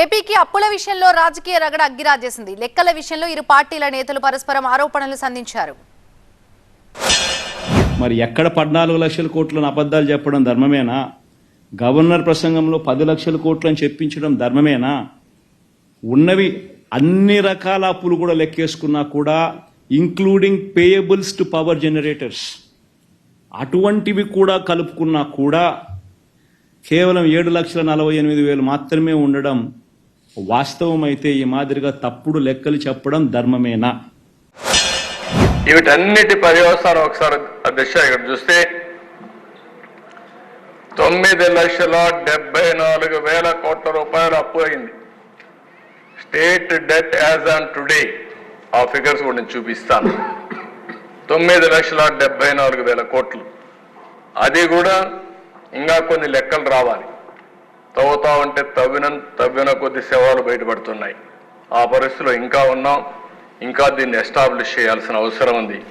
ఏపీకి అప్పుల విషయంలో రాజకీయ రగడ అగ్గిరాజేసింది. లెక్కల విషయంలో ఇరు పార్టీల నేతలు పరస్పరం ఆరోపణలు సంధించారు. మరి ఎక్కడ పద్నాలుగు లక్షల కోట్లను అబద్ధాలు చెప్పడం ధర్మమేనా? గవర్నర్ ప్రసంగంలో పది లక్షల కోట్లను చెప్పించడం ధర్మమేనా? ఉన్నవి అన్ని రకాల అప్పులు కూడా లెక్కేసుకున్నా కూడా including payables to power generators అటువంటివి కూడా కలుపుకున్నా కూడా కేవలం ఏడు లక్షల నలభై ఎనిమిది వేలు మాత్రమే ఉండడం వాస్తవం అయితే ఈ మాదిరిగా తప్పుడు లెక్కలు చెప్పడం ధర్మమేనా? వీటన్నిటి పర్యవసానం ఒకసారి అధ్యక్ష ఇక్కడ చూస్తే తొమ్మిది లక్షల డెబ్బై నాలుగు వేల కోట్ల రూపాయలు అప్పు అయింది. State debt as on today. ఆ ఫిగర్స్ కూడా నేను చూపిస్తాను. తొమ్మిది లక్షల డెబ్బై నాలుగు వేల కోట్లు. అది కూడా ఇంకా కొన్ని లెక్కలు రావాలి. తవ్వుతా ఉంటే తవ్విన తవ్విన కొద్ది శవాలు బయటపడుతున్నాయి. ఆ పరిస్థితిలో ఇంకా ఉన్నాం. ఇంకా దీన్ని ఎస్టాబ్లిష్ చేయాల్సిన అవసరం ఉంది.